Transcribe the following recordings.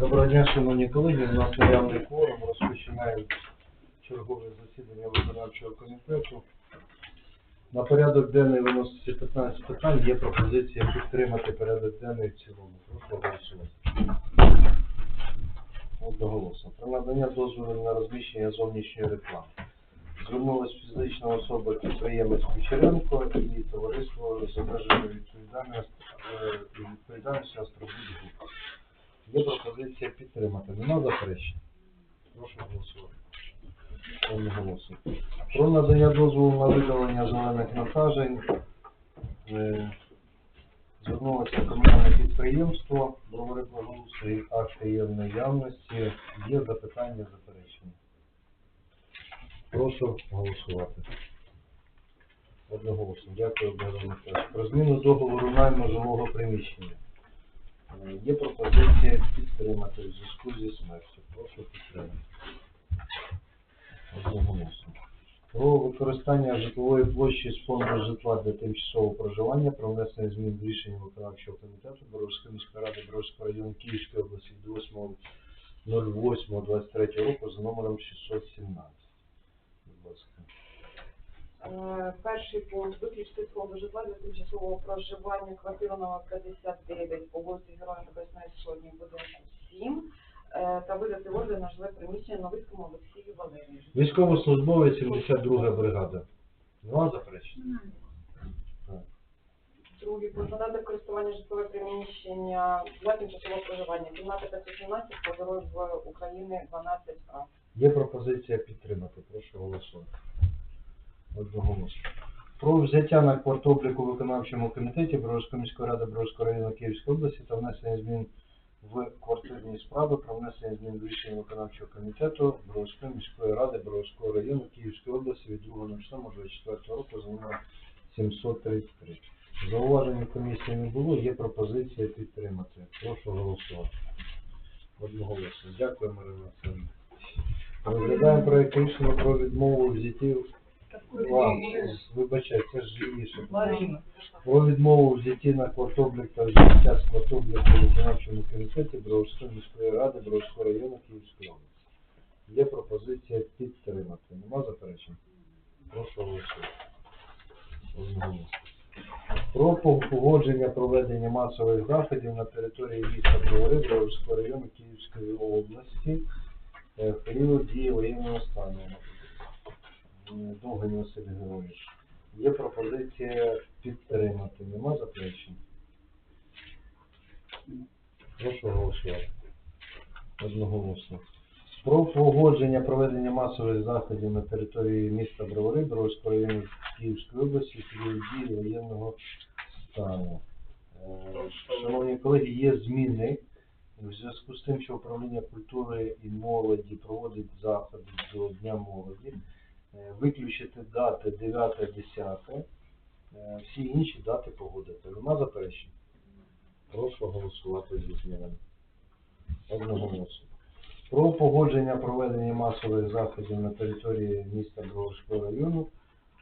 Доброго дня, шановні колеги. У нас наявний кворум. Розпочинаємо чергове засідання виконавчого комітету. На порядок денний виноситься 15 питань. Є пропозиція підтримати порядок денний в цілому. Прошу голосувати. Одноголосно. Про надання дозволу на розміщення зовнішньої реклами. Звернулась фізична особа підприємець Кучеренко і товариство з обмеженою відповідальністю е, відповідальністю Астробуд Груп. Є пропозиція підтримати. Нема заперечень? Прошу голосувати. Одноголосно. Про надання дозволу на видалення зелених насаджень. Е, Звернулося комунальне підприємство, бровари благоустрій, акти є в наявності. Є запитання, заперечення. Прошу голосувати. Одноголосно. Дякую, Богдан Михайлович. Про зміну договору найму жилого приміщення. Е, Є пропозиція підтримати в зв'язку зі смертю. Прошу підтримати. Одноголосно. Про використання житлової площі з фонду житла для тимчасового проживання, про внесення змін в рішення виконавчого комітету Боровської міської ради Боровського району Київської області від 8.08.23 року за номером 617. Будь ласка. Е, Перший пункт виключити з фонду житла для тимчасового проживання квартира номер 59 по вулиці Героя Небесної Сотні, будинку 7, е, та видати ордер на жиле приміщення Новицькому Олексію Валерійовичу. Військовослужбовець 72 бригада. Нема заперечень? Так. Другий пункт надати в користування житлове приміщення для тимчасового проживання. Кімната 517 по в України 12А. Є пропозиція підтримати. Прошу голосувати. Одноголосно. Про взяття на квартобліку виконавчому комітеті Броварської міської ради Броварського району Київської області та внесення змін в квартирні справи про внесення змін в рішення виконавчого комітету Броварської міської ради Броварського району Київської області від 2.07.24 року за номером 733. Зауважень комісії не було, є пропозиція підтримати. Прошу голосувати. Одноголосно. Дякую, Марина Васильівна. Розглядаємо проект рішення про відмову в А, вибачай, це ж живіше. Про відмову в взятті на квартоблік та взяття з квартобліку в виконавчому комітеті Броварської міської ради Броварського району Київської області. Є пропозиція підтримати. Нема заперечень? Прошу голосувати. Про погодження проведення масових заходів на території міста Бровари Броварського району Київської області е, в період дії воєнного стану. Довгань Василь Георгійович. Є пропозиція підтримати. Нема заперечень? Прошу голосувати. Одноголосно. Про погодження проведення масових заходів на території міста Бровари, Броварського району Київської області в дії воєнного стану. Е, Шановні колеги, є зміни у зв'язку з тим, що управління культури і молоді проводить заходи до Дня молоді. Е, Виключити дати 9-10, е, всі інші дати погодити. Нема заперечень? Прошу голосувати зі змінами. Одноголосно. Про погодження проведення масових заходів на території міста Броварського району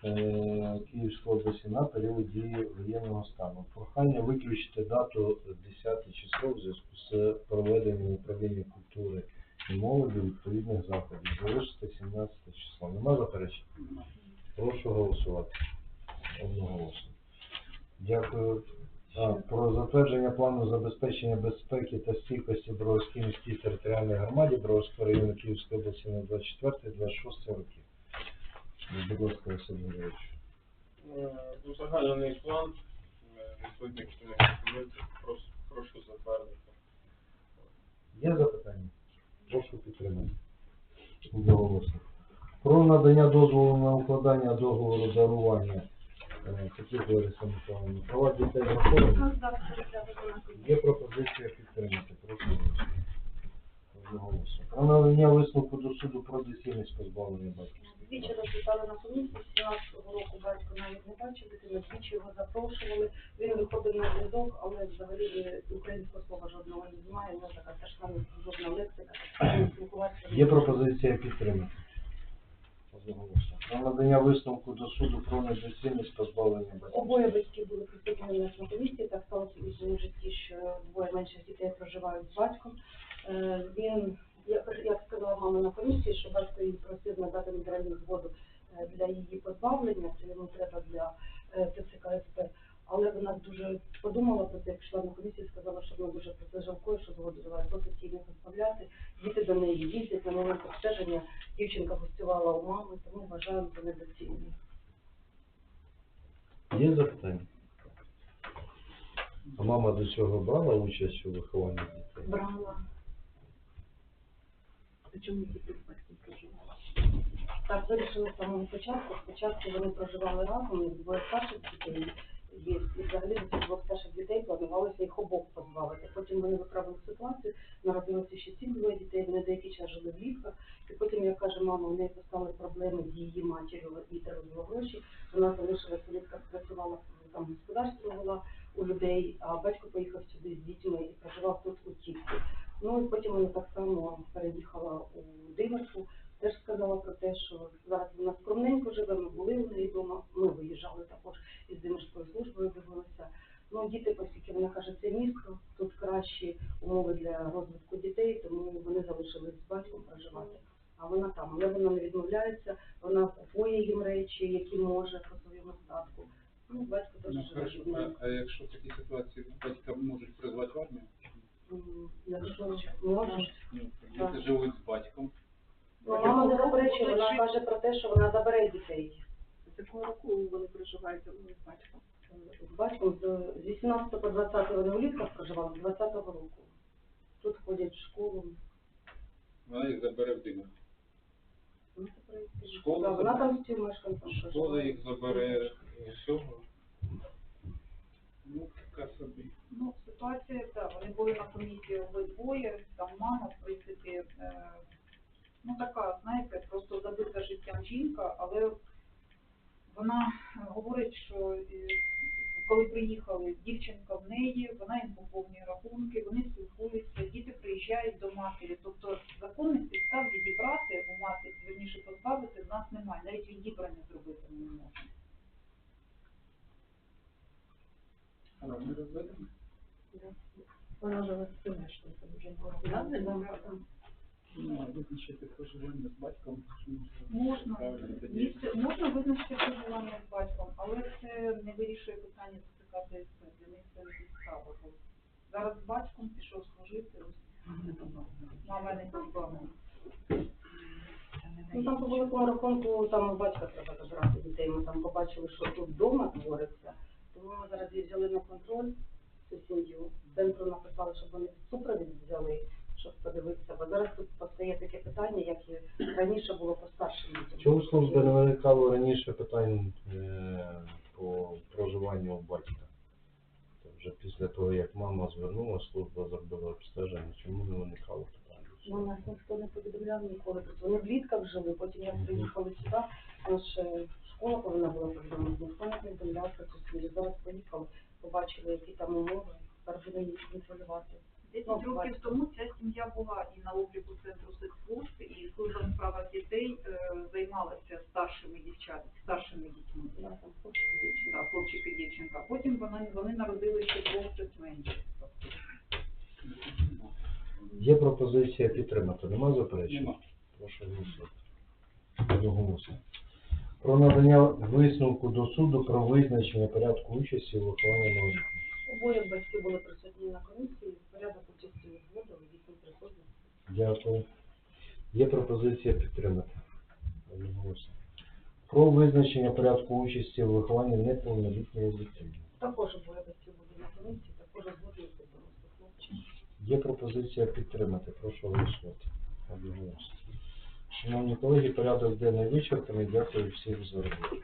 е, Київської області на період дії воєнного стану. Прохання виключити дату 10 число в зв'язку з проведенням управління культури і молоді відповідних заходів. Залишити 17 число. Нема заперечень? Прошу голосувати. Одноголосно. Дякую. А, про затвердження плану забезпечення безпеки та стійкості Броварській міській територіальній громаді Броварського району Київської області на 24-26 років. Будь ласка, Василь Григорович. Е, Узагальнений план, е, відповідних документів, прошу затвердити. Є запитання? Прошу підтримати. Одноголосно. Про надання дозволу на укладання договору дарування е, таких Миколаївна. Права дітей враховані. Є пропозиція підтримати. Прошу Одноголосно. Про надання висновку до суду про доцільність позбавлення батьківських Двічі прав. на комісії, 17-го року батько навіть не бачив дитину, двічі його запрошували. Він виходив на зв'язок, але взагалі українського слова жодного не знає, у така страшна жодна лексика. Є пропозиція підтримати. Одноголосно. Про надання висновку до суду про недоцільність позбавлення батьківських Обоє батьки були присутні на нашій комісії, так сталося в їхньому житті, що двоє менших дітей проживають з батьком. Е, Він, як, як сказала мама на комісії, що батько її просив надати матеріальну згоду е, для її позбавлення, це йому треба для е, ТЦК СП. Але вона дуже подумала про це, пішла на комісію і сказала, що вона дуже про це жалкує, що згоду давати, досить її не позбавляти. Діти до неї їздять на момент обстеження. Дівчинка гостювала у мами, тому вважаємо це недоцільним. Є запитання? А мама до цього брала участь у вихованні дітей? Брала. Чому діти з батьком проживали? Так вирішили з самого початку. Спочатку вони проживали разом, двоє старших дітей є. І взагалі до цих двох старших дітей планувалося їх обох позбавити. Потім вони виправили ситуацію, народилося ще сім двоє дітей, вони деякий час жили в ліжках. І потім, як каже мама, у неї постали проблеми з її матір'ю і треба гроші. Вона залишилася в ліжках, працювала там господарство вела у людей, а батько поїхав сюди з дітьми і проживав тут у тітки. Ну і потім вона так само переїхала у Димерку, теж сказала про те, що зараз вона скромненько живе, ми були у неї вдома, ми виїжджали також із Димерською службою, дивилися. Ну, діти, оскільки вона каже, це місто, тут кращі умови для розвитку дітей, тому вони залишились з батьком проживати. А вона там, але вона не відмовляється, вона купує їм речі, які може по своєму статку. Ну, батько теж Ну, живе хорошо. з ними. А, а якщо в такій ситуації батька можуть призвати в армію? М, Якщо можуть. Ну, діти живуть з батьком. Ну, мама не заперечує, вона каже про те, що вона забере дітей. З якого року вони проживають з батьком? З батьком з з 18 по 20 вони у літках проживали, з 20-го року. Тут ходять в школу. Вона їх забере в димах. Школа Да, Вона там співмешканцем Школа їх забере всього. Ну, така собі. Ну, ситуація, так, вони були на комісії обидвоє, там мама, в принципі, е, ну така, знаєте, просто забита життям жінка, але вона говорить, що е, коли приїхали дівчинка в неї, вона їм поповнює рахунки, вони спілкуються, діти приїжджають до матері. Тобто законних підстав відібрати у матері, верніше позбавити, в нас немає, навіть відібрання зробити ми не можемо. А вони розведені? Вона живе з співмешканцем вже було. Да, Да, да. Визначити проживання з батьком. Можна, місце, можна визначити проживання з батьком, але це не вирішує питання ЦК ДСП, для них це не підстава. Зараз з батьком пішов служити, ось мама не позбавлена. Ну, там по великому рахунку, там у батька треба забрати дітей. Ми там побачили, що тут вдома твориться. Тому ми зараз її взяли на контроль, цю сім'ю. Центру написали, щоб вони супровід взяли, щоб подивитися. Бо зараз тут постає таке питання, як і раніше було по старшим дітям. Чому служба не виникало раніше питань е, по проживанню у батька? Це вже після того, як мама звернула, служба зробила обстеження, чому не виникало питань? Ну, нас ніхто не повідомляв ніколи. Тобто вони в літках жили, потім як приїхали сюди, наша школа повинна була повідомити, ніхто не повідомляв про цю сім'ю. Зараз поїхали, побачили, які там умови, тепер будемо їх контролювати. Десять Ну, років тому ця сім'я була і на обліку центру соцслужб, і служба у справах дітей е, займалася старшими дівчат, старшими дітьми. Да, хлопчик і дівчинка. Потім вони, вони народили ще двох щось. Є пропозиція підтримати. Нема заперечень? Нема. Прошу голосувати. Про надання висновку до суду про визначення порядку участі у вихованні малолітніх. Обоє батьки були присутні на комісії, порядок участі узгодили, їхні присутності. Дякую. Є пропозиція підтримати. Про визначення порядку участі у вихованні неповнолітньої дитини. Також обов'язки буде на комісії, також буде. Є пропозиція підтримати. Прошу голосувати. Шановні колеги, порядок денний вичерпаний. Дякую всім за роботу.